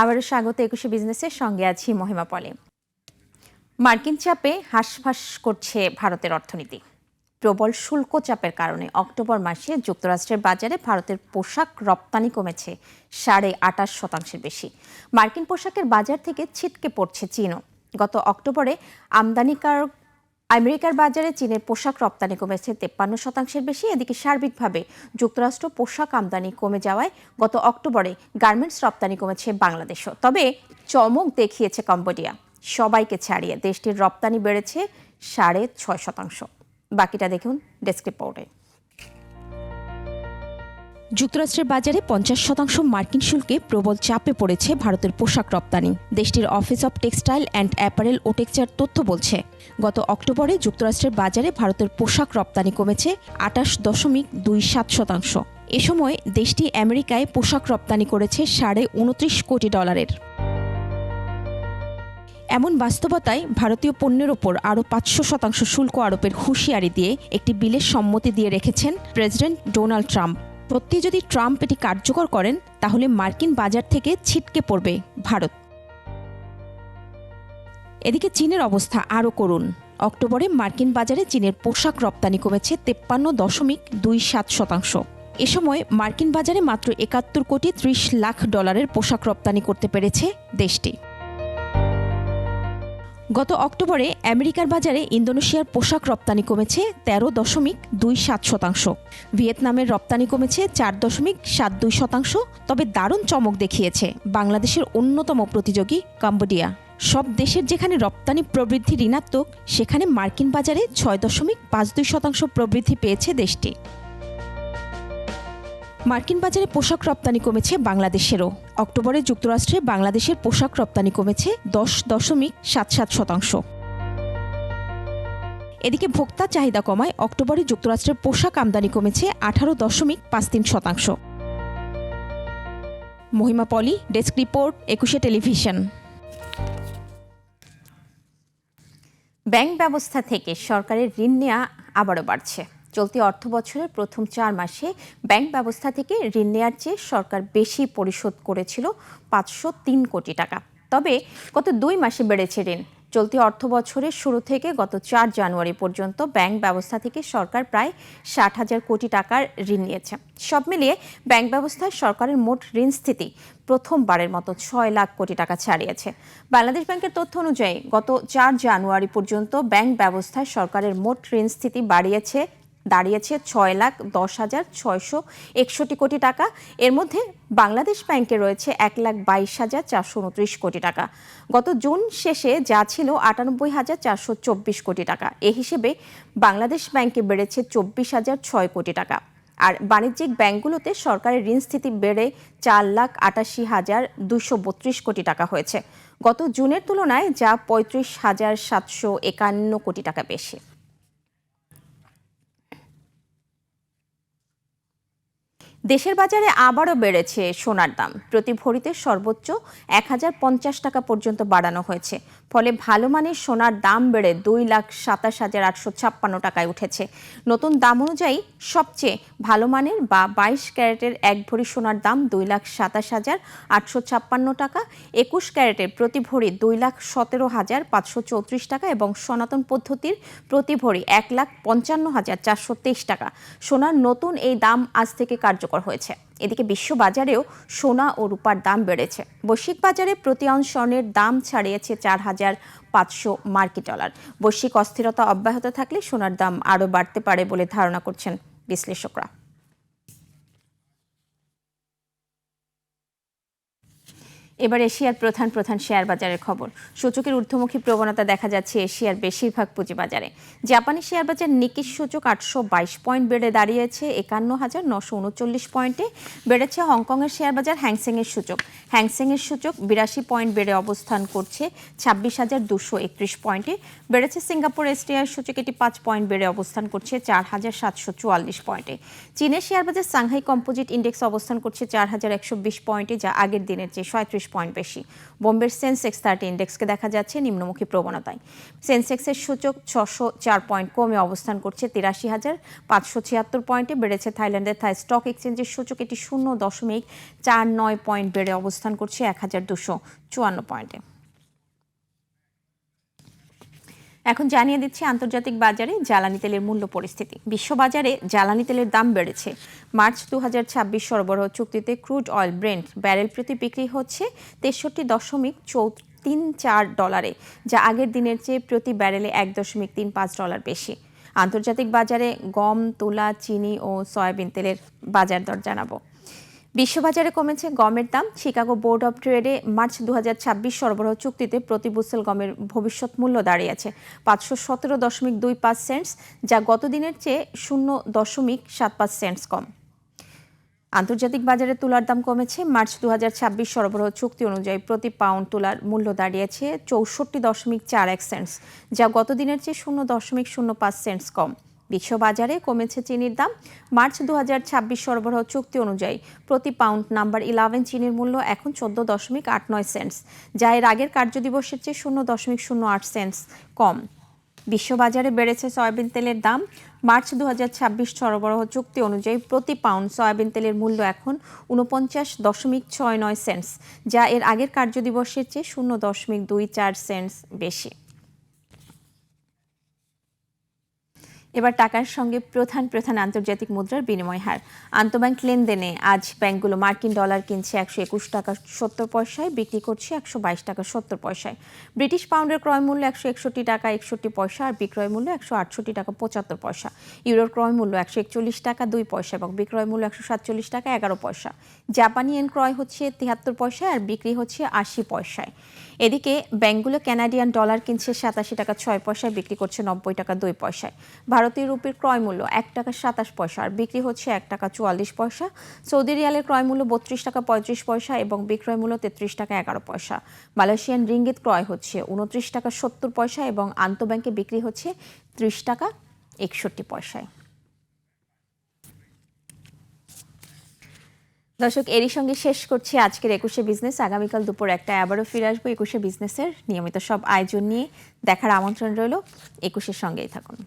আবারও স্বাগত একুশে বিজনেসের সঙ্গে আছি মহিমা পলে। মার্কিন চাপে হাঁসফাঁস করছে ভারতের অর্থনীতি। প্রবল শুল্ক চাপের কারণে অক্টোবর মাসে যুক্তরাষ্ট্রের বাজারে ভারতের পোশাক রপ্তানি কমেছে সাড়ে আটাশ শতাংশের বেশি। মার্কিন পোশাকের বাজার থেকে ছিটকে পড়ছে চীনও। গত অক্টোবরে আমদানিকারক আমেরিকার বাজারে চীনের পোশাক রপ্তানি কমেছে তেপ্পান্ন শতাংশের বেশি, এদিকে সার্বিকভাবে যুক্তরাষ্ট্র পোশাক আমদানি কমে যাওয়ায় গত অক্টোবরে গার্মেন্টস রপ্তানি কমেছে বাংলাদেশও। তবে চমক দেখিয়েছে কম্বোডিয়া। সবাইকে ছাড়িয়ে দেশটির রপ্তানি বেড়েছে সাড়ে ছয় শতাংশ। বাকিটা দেখুন ডেস্ক রিপোর্টে। যুক্তরাষ্ট্রের বাজারে পঞ্চাশ শতাংশ মার্কিন শুল্কে প্রবল চাপে পড়েছে ভারতের পোশাক রপ্তানি। দেশটির office of textile and apparel O texture তথ্য বলছে, গত অক্টোবরে যুক্তরাষ্ট্রের বাজারে ভারতের পোশাক রপ্তানি কমেছে আটাশ দশমিক দুই সাত শতাংশ। এ সময় দেশটি আমেরিকায় পোশাক রপ্তানি করেছে সাড়ে উনত্রিশ কোটি ডলারের। এমন বাস্তবতায় ভারতীয় পণ্যের ওপর আরও পাঁচশো শতাংশ শুল্ক আরোপের হুঁশিয়ারি দিয়ে একটি বিলের সম্মতি দিয়ে রেখেছেন প্রেসিডেন্ট ডোনাল্ড ট্রাম্প। সত্যি যদি ট্রাম্প এটি কার্যকর করেন, তাহলে মার্কিন বাজার থেকে ছিটকে পড়বে ভারত। এদিকে চীনের অবস্থা আরও করুন অক্টোবরে মার্কিন বাজারে চীনের পোশাক রপ্তানি কমেছে তেপ্পান্ন দশমিক দুই সাত শতাংশ। এ সময় মার্কিন বাজারে মাত্র একাত্তর কোটি ত্রিশ লাখ ডলারের পোশাক রপ্তানি করতে পেরেছে দেশটি। গত অক্টোবরে আমেরিকার বাজারে ইন্দোনেশিয়ার পোশাক রপ্তানি কমেছে তেরো দশমিক দুই সাত শতাংশ। ভিয়েতনামের রপ্তানি কমেছে চার দশমিক সাত দুই শতাংশ, তবে দারুণ চমক দেখিয়েছে বাংলাদেশের অন্যতম প্রতিযোগী কম্বোডিয়া। সব দেশের যেখানে রপ্তানি প্রবৃদ্ধি ঋণাত্মক, সেখানে মার্কিন বাজারে ছয় দশমিক পাঁচ দুই শতাংশ প্রবৃদ্ধি পেয়েছে দেশটি। মার্কিন বাজারে পোশাক রপ্তানি কমেছে বাংলাদেশেরও। অক্টোবরে যুক্তরাষ্ট্রে বাংলাদেশের পোশাক রপ্তানি কমেছে দশ দশমিক সাত সাত শতাংশ। এদিকে ভোক্তা চাহিদা কমায়, অক্টোবরে যুক্তরাষ্ট্রের পোশাক আমদানি কমেছে আঠারো দশমিক পাঁচ তিন শতাংশ। Mahima Poli, desk report, Ekushey television. Bank ব্যবস্থা থেকে সরকারের ঋণ নেওয়া আবারও বাড়ছে। চলতি অর্থ বছরের প্রথম চার মাসে ব্যাংক ব্যবস্থা থেকে ঋণ নেওয়ার চেয়ে সরকার বেশি পরিশোধ করেছিল পাঁচশো তিন কোটি টাকা। তবে গত দুই মাসে বেড়েছে ঋণ। চলতি অর্থ বছরের শুরু থেকে গত চার জানুয়ারি পর্যন্ত ব্যাংক ব্যবস্থা থেকে সরকার প্রায় ষাট হাজার কোটি টাকার ঋণ নিয়েছে। সব মিলিয়ে ব্যাংক ব্যবস্থায় সরকারের মোট ঋণ স্থিতি প্রথমবারের মতো ছয় লাখ কোটি টাকা ছাড়িয়েছে। বাংলাদেশ ব্যাংকের তথ্য অনুযায়ী গত চার জানুয়ারি পর্যন্ত ব্যাংক ব্যবস্থায় সরকারের মোট ঋণ স্থিতি বাড়িয়েছে দাঁড়িয়েছে ছয় লাখ দশ হাজার ছয়শো একষট্টি কোটি টাকা। এর মধ্যে বাংলাদেশ ব্যাংকে রয়েছে এক লাখ বাইশ হাজার চারশো উনত্রিশ কোটি টাকা। গত জুন শেষে যা ছিল আটানব্বই হাজার চারশো চব্বিশ কোটি টাকা। এ হিসেবে বাংলাদেশ ব্যাংকে বেড়েছে চব্বিশ হাজার ছয় কোটি টাকা। আর বাণিজ্যিক ব্যাংকগুলোতে সরকারের ঋণ স্থিতি বেড়ে চার লাখ আটাশি হাজার দুশো বত্রিশ কোটি টাকা হয়েছে। গত জুনের তুলনায় যা পঁয়ত্রিশ হাজার সাতশো একান্ন কোটি টাকা বেশি। দেশের বাজারে আবারও বেড়েছে সোনার দাম। প্রতি ভরিতে সর্বোচ্চ এক হাজার পঞ্চাশ টাকা পর্যন্ত বাড়ানো হয়েছে। ফলে ভালো মানের সোনার দাম বেড়ে দুই লাখ সাতাশ হাজার আটশো ছাপ্পান্ন টাকায় উঠেছে। নতুন দাম অনুযায়ী সবচেয়ে ভালো মানের বা বাইশ ক্যারেটের এক ভরি সোনার দাম দুই লাখ সাতাশ হাজার আটশো ছাপ্পান্ন টাকা, একুশ ক্যারেটের প্রতি ভরি দুই লাখ সতেরো হাজার পাঁচশো চৌত্রিশ টাকা এবং সনাতন পদ্ধতির প্রতি ভরি এক লাখ পঞ্চান্ন হাজার চারশো তেইশ টাকা। সোনার নতুন এই দাম আজ থেকে কার্যকর হয়েছে। এদিকে বিশ্ববাজারেও সোনা ও রূপার দাম বেড়েছে। বৈশ্বিক বাজারে প্রতি অন স্বর্ণের দাম ছাড়িয়েছে চার হাজার পাঁচশো মার্কিন ডলার। বৈশ্বিক অস্থিরতা অব্যাহত থাকলে সোনার দাম আরও বাড়তে পারে বলে ধারণা করছেন বিশ্লেষকরা। এবার এশিয়ার প্রধান প্রধান শেয়ার বাজারের খবর। সূচকের ঊর্ধ্বমুখী প্রবণতা দেখা যাচ্ছে এশিয়ার বেশিরভাগ পুঁজিবাজারে। জাপানি শেয়ার বাজার নিকিশ সূচক আটশো বাইশ পয়েন্ট বেড়ে দাঁড়িয়েছে, একান্ন হাজার নশো উনচল্লিশ পয়েন্টে বেড়েছে হংকংয়ের শেয়ার বাজার হ্যাংসেংয়ের সূচক। হ্যাংসেংয়ের সূচক বিরাশি পয়েন্ট বেড়ে অবস্থান করছে, ছাব্বিশ হাজার দুশো একত্রিশ পয়েন্টে। বেড়েছে সিঙ্গাপুর এসটিআর সূচক, এটি পাঁচ পয়েন্ট বেড়ে অবস্থান করছে, চার হাজার সাতশো চুয়াল্লিশ পয়েন্টে। চীনের শেয়ার বাজার সাংহাই কম্পোজিট ইন্ডেক্স অবস্থান করছে, চার হাজার একশো বিশ পয়েন্টে, যা আগের দিনের চেয়ে সাঁত্রিশ পয়েন্ট বেশি। বোম্বের সেন্সেক্স থার্টি ইন্ডেক্সকে দেখা যাচ্ছে নিম্নমুখী প্রবণতায়। সেন্সেক্সের সূচক ছশো চার পয়েন্ট কমে অবস্থান করছে তিরাশি হাজার পাঁচশো ছিয়াত্তর পয়েন্টে, বেড়েছে থাইল্যান্ডের থাই স্টক এক্সচেঞ্জের সূচক। এটি শূন্য দশমিক চার নয় পয়েন্ট বেড়ে অবস্থান করছে এক হাজার দুশো চুয়ান্ন পয়েন্টে। এখন জানিয়ে দিচ্ছি, আন্তর্জাতিক বাজারে জ্বালানি তেলের মূল্য পরিস্থিতি। বিশ্ববাজারে জ্বালানি তেলের দাম বেড়েছে। মার্চ দু হাজার ছাব্বিশ সরবরাহ চুক্তিতে ক্রুড অয়েল ব্রেন্ড ব্যারেল প্রতি বিক্রি হচ্ছে তেষট্টি দশমিক তিন চার ডলারে, যা আগের দিনের চেয়ে প্রতি ব্যারেলে এক দশমিক তিন পাঁচ ডলার বেশি। আন্তর্জাতিক বাজারে গম, তুলা, চিনি ও সয়াবিন তেলের বাজার দর জানাব। বিশ্ববাজারে কমেছে গমের দাম। শিকাগো বোর্ড অব ট্রেডে মার্চ দু হাজার ছাব্বিশ সরবরাহ চুক্তিতে প্রতি বুসেল গমের ভবিষ্যৎ মূল্য দাঁড়িয়েছে পাঁচশো সতেরো দশমিক দুই পাঁচ সেন্টস, যা গত দিনের চেয়ে শূন্য দশমিক সাত পাঁচ সেন্টস কম। আন্তর্জাতিক বাজারে তুলার দাম কমেছে। মার্চ দু হাজার ছাব্বিশ সরবরাহ চুক্তি অনুযায়ী প্রতি পাউন্ড তুলার মূল্য দাঁড়িয়েছে চৌষট্টি দশমিক চার এক সেন্টস, যা গত দিনের চেয়ে শূন্য দশমিক শূন্য পাঁচ সেন্টস কম। বিশ্ববাজারে কমেছে চিনির দাম। মার্চ দু হাজার ছাব্বিশ সরবরাহ চুক্তি অনুযায়ী প্রতি পাউন্ড নাম্বার ইলেভেন চিনির মূল্য এখন চোদ্দ দশমিক আট নয় সেন্টস, যা এর আগের কার্যদিবসের চেয়ে শূন্য দশমিক শূন্য আট সেন্টস কম। বিশ্ববাজারে বেড়েছে সয়াবিন তেলের দাম। মার্চ দু হাজার ছাব্বিশ সরবরাহ চুক্তি অনুযায়ী প্রতি পাউন্ড সয়াবিন তেলের মূল্য এখন উনপঞ্চাশ দশমিক ছয় নয় সেন্টস, যা এর আগের কার্যদিবসের চেয়ে শূন্য দশমিক দুই চার সেন্টস বেশি। এবার টাকার সঙ্গে প্রধান প্রধান আন্তর্জাতিক মুদ্রার বিনিময় হার। আন্তঃব্যাংক লেনদেনে আজ ব্যাংকগুলো মার্কিন ডলার কিনছে একশো একুশ টাকা সত্তর পয়সায়, বিক্রি করছে একশো বাইশ টাকা সত্তর পয়সায়। ব্রিটিশ পাউন্ডের ক্রয় মূল্য একশো একষট্টি টাকা একষট্টি পয়সা আর বিক্রয় মূল্য একশো আটষট্টি টাকা পঁচাত্তর পয়সা। ইউরোর ক্রয় মূল্য একশো একচল্লিশ টাকা দুই পয়সা এবং বিক্রয় মূল্য একশো সাতচল্লিশ টাকা এগারো পয়সা। জাপানি এন ক্রয় হচ্ছে তিয়াত্তর পয়সায় আর বিক্রি হচ্ছে আশি পয়সায়। এদিকে ব্যাংকগুলো ক্যানাডিয়ান ডলার কিনছে সাতাশি টাকা ছয় পয়সায়, বিক্রি করছে নব্বই টাকা দুই পয়সায়। ভারতীয় রুপির ক্রয় মূল্য এক টাকা সাতাশ পয়সা আর বিক্রি হচ্ছে এক টাকা চুয়াল্লিশ পয়সা। সৌদি রিয়ালের ক্রয় মূল্য বত্রিশ টাকা পঁয়ত্রিশ পয়সা এবং বিক্রয় মূল্য তেত্রিশ টাকা এগারো পয়সা। মালয়েশিয়ান রিঙ্গিত ক্রয় হচ্ছে উনত্রিশ টাকা সত্তর পয়সা এবং আন্তঃব্যাংকে বিক্রি হচ্ছে ত্রিশ টাকা একষট্টি পয়সায়। দর্শক, এরই সঙ্গে শেষ করছি আজকের একুশে বিজনেস। আগামীকাল দুপুর একটা আবারও ফিরে আসব একুশে বিজনেসের নিয়মিত সব আয়োজন নিয়ে। দেখার আমন্ত্রণ রইল। একুশের সঙ্গেই থাকুন।